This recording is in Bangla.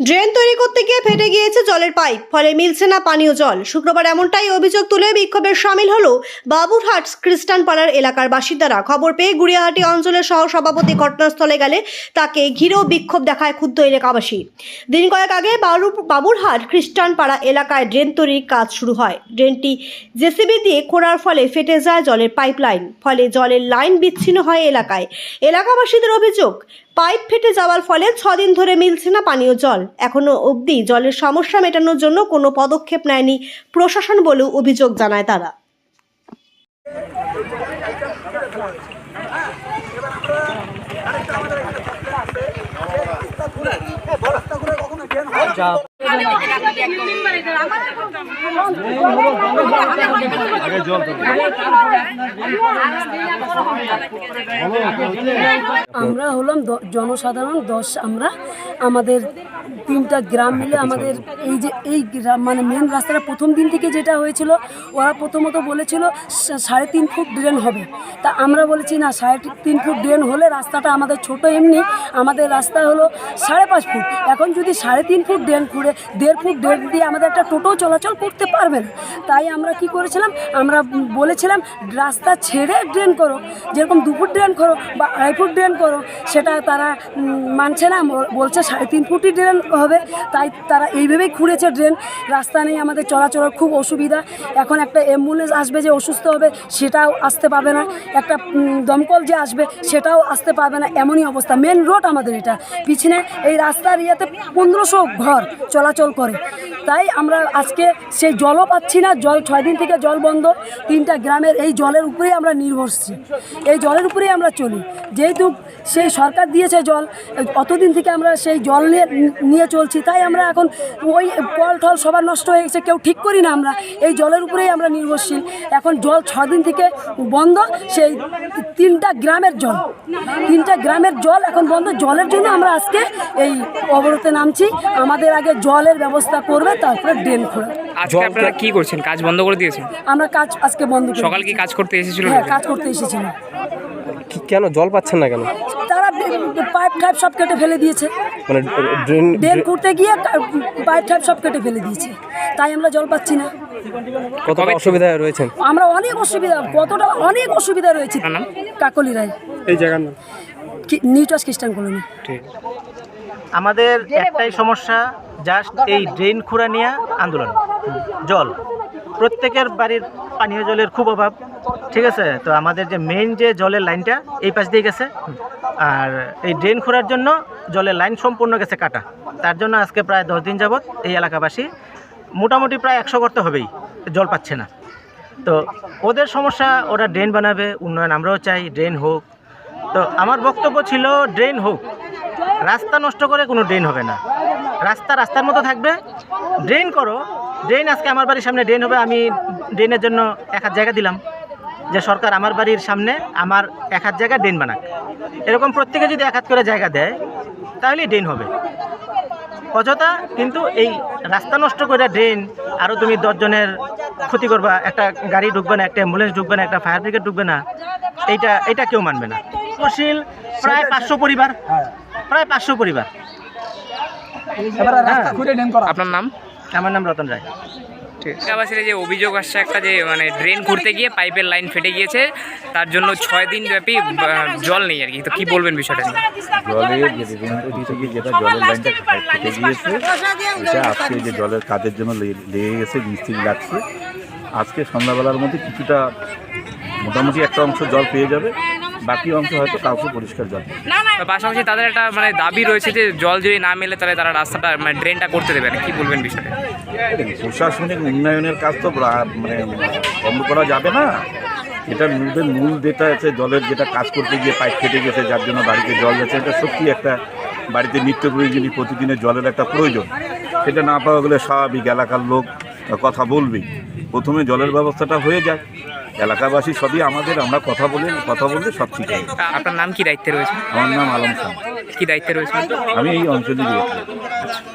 ড্রেন তৈরি করতে গিয়ে ফেটে গিয়েছে জলের পাইপ, ফলে মিলছে না পানীয় জল। শুক্রবার এমনটাই অভিযোগ তুলে বিক্ষোভে সামিল হলো বাবুরহাট খ্রিস্টান পাড়ার এলাকার বাসিন্দারা। খবর পেয়ে গুড়িয়াহাটি অঞ্চলের সহ সভাপতি ঘটনাস্থলে গেলে তাকে ঘিরেও বিক্ষোভ দেখায় ক্ষুব্ধ এলাকাবাসী। দিন কয়েক আগে বারু বাবুরহাট খ্রিস্টান পাড়া এলাকায় ড্রেন তৈরির কাজ শুরু হয়। ড্রেনটি জেসিবি দিয়ে খোঁড়ার ফলে ফেটে যায় জলের পাইপলাইন, ফলে জলের লাইন বিচ্ছিন্ন হয় এলাকায়। এলাকাবাসীদের অভিযোগ পাইপ ফেটে যাওয়ার ফলে ছদিন ধরে মিলছে না পানীয় জল। এখনও অবধি জলের সমস্যা মেটানোর জন্য কোনো পদক্ষেপ নেয়নি প্রশাসন বলেও অভিযোগ জানায় তারা। আমরা হলাম দ- জনসাধারণ দশ আমরা। আমাদের তিনটা গ্রাম মিলে আমাদের এই যে এই গ্রাম মানে মেন রাস্তাটা প্রথম দিন থেকে যেটা হয়েছিল ওরা প্রথমত বলেছিল সাড়ে তিন ফুট ড্রেন হবে। তা আমরা বলেছি না সাড়ে তিন ফুট ড্রেন হলে রাস্তাটা আমাদের ছোট এমনি। আমাদের রাস্তা হলো সাড়ে পাঁচ ফুট। এখন যদি সাড়ে তিন ফুট ড্রেন খুঁড়ে দেড় ফুট দেড় দিয়ে আমাদের একটা টোটো চলাচল করতে পারবে না। তাই আমরা কি করেছিলাম? আমরা বলেছিলাম, রাস্তা ছেড়ে ড্রেন করো। যেরকম দু ফুট ড্রেন করো বা আড়াই ফুট ড্রেন করো, সেটা তারা মানছে না। বলছে সাড়ে তিন ফুটই ড্রেন হবে। তাই তারা এইভাবেই খুঁড়েছে ড্রেন। রাস্তা নেই, আমাদের চলাচলের খুব অসুবিধা। এখন একটা অ্যাম্বুলেন্স আসবে যে অসুস্থ হবে, সেটাও আসতে পাবে না। একটা দমকল যে আসবে, সেটাও আসতে পারবে না। এমনই অবস্থা। মেন রোড আমাদের এটা। পিছনে এই রাস্তার ইয়েতে পনেরোশো ঘর চলাচল করে। তাই আমরা আজকে সেই জলও পাচ্ছি না, জল ছয় দিন থেকে জল বন্ধ, তিনটা গ্রামের এই জলের উপরেই আমরা নির্ভরশীল। এই জলের উপরেই আমরা চলি। যেহেতু সেই সরকার দিয়েছে জল, অতদিন থেকে আমরা সেই জল নিয়ে নিয়ে চলছি, তাই আমরা এখন ওই কল টল সবার নষ্ট হয়ে গেছে, কেউ ঠিক করি না আমরা। এই জলের উপরেই আমরা নির্ভরশীল। এখন জল ছ দিন থেকে বন্ধ, সেই তিনটা গ্রামের জল। তিনটা গ্রামের জল এখন বন্ধ। জলের জন্য আমরা আজকে এই অবরোধে নামছি। আমাদের আগে জলের ব্যবস্থা করবে তারপরে ড্রেন খোলা। আজকে আপনারা কি করছেন? কাজ বন্ধ করে দিয়েছেন? আমরা কাজ আজকে বন্ধ করি সকাল কি কাজ করতে এসেছিল? হ্যাঁ কাজ করতে এসেছিলাম কি- কেন? জল পাচ্ছেন না কেন? তারা পাইপ টাইপ সব কেটে ফেলে দিয়েছে। মানে ড্রেন ড্রেন করতে গিয়ে পাইপ টাইপ সব কেটে ফেলে দিয়েছে। তাই আমরা জল পাচ্ছি না। কতটা কবে- অসুবিধায় রয়েছেন? আমরা অনেক অসুবিধা কতটা অনেক অসুবিধা রয়েছে। নাম? কাকলি রায়। এই জায়গার নাম? নিউটাস খ্রিস্টান কলোনি। ঠিক। আমাদের একটাই সমস্যা জাস্ট এই ড্রেন খুঁড়া নিয়ে আন্দোলন। জল। প্রত্যেকের বাড়ির পানীয় জলের খুব অভাব। ঠিক আছে? তো আমাদের যে মেইন যে জলের লাইনটা এই পাশ দিয়ে গেছে। আর এই ড্রেন খোঁড়ার জন্য জলের লাইন সম্পূর্ণ গেছে কাটা। তার জন্য আজকে প্রায় দশ দিন যাবৎ এই এলাকাবাসী মোটামুটি প্রায় একশো করতে হবেই। জল পাচ্ছে না। তো ওদের সমস্যা ওরা ড্রেন বানাবে উন্নয়ন আমরাও চাই ড্রেন হোক। তো আমার বক্তব্য ছিল ড্রেন হোক। রাস্তা নষ্ট করে কোনো ড্রেন হবে না। রাস্তা রাস্তার মতো থাকবে। ড্রেন করো। ড্রেন আজকে আমার বাড়ির সামনে ড্রেন হবে। আমি ড্রেনের জন্য এক হাত জায়গা দিলাম যে সরকার আমার বাড়ির সামনে আমার এক হাত জায়গা ড্রেন বানাক। এরকম প্রত্যেকে যদি এক হাত করে জায়গা দেয় তাহলে ড্রেন হবে। অযথা কিন্তু এই রাস্তা নষ্ট করে ড্রেন আরও তুমি দশজনের ক্ষতি করবা একটা গাড়ি ঢুকবে না একটা অ্যাম্বুলেন্স ঢুকবে না একটা ফায়ার ব্রিগেড ঢুকবে না এইটা এটা কেউ মানবে না। তহসিল প্রায় পাঁচশো পরিবার। প্রায় পাঁচশো পরিবার। হ্যাঁ, আপনার নাম? আমার নাম রতন রায়। এলাকাবাসীর যে অভিযোগ আসছে একটা যে মানে ড্রেন করতে গিয়ে পাইপের লাইন ফেটে গিয়েছে তার জন্য ছয় দিন ব্যাপী জল নেই আর কি। তো কি বলবেন বিষয়টা নিয়ে? জলের যেটা লাইনটা ফেটে গিয়েছে এটা আজকে যে জলের কাজের জন্য লে- লেগে গেছে মিস্ত্রি লাগছে। আজকে সন্ধ্যাবেলার মধ্যে কিছুটা মোটামুটি একটা অংশ জল পেয়ে যাবে। বাকি অংশ হয়তো কাউকে পরিষ্কার জল পাশাপাশি তাদের একটা মানে দাবি রয়েছে যে জল যদি না মেলে তাহলে তারা রাস্তাটা মানে ড্রেনটা করতে দেবে। না কি বলবেন বিষয়টা? দেখুন, প্রশাসনিক উন্নয়নের কাজ তো মানে বন্ধ করা যাবে না। এটা মূলের মূল যেটা আছে জলের যেটা কাজ করতে গিয়ে পাইপ ফেটে গেছে যার জন্য বাড়িতে জল যাচ্ছে এটা সত্যি একটা বাড়িতে নিত্য প্রয়োজনীয় প্রতিদিনের জলের একটা প্রয়োজন সেটা না পাওয়া গেলে স্বাভাবিক এলাকার লোক কথা বলবেই। প্রথমে জলের ব্যবস্থাটা হয়ে যায় এলাকাবাসী সবই আমাদের আমরা কথা বলে কথা বললে সব ঠিক হবে আপনার নাম কি দায়িত্বে রয়েছে? আমার নাম আলম খান। কি দায়িত্বে রয়েছে? আমি এই অঞ্চলে রয়েছি।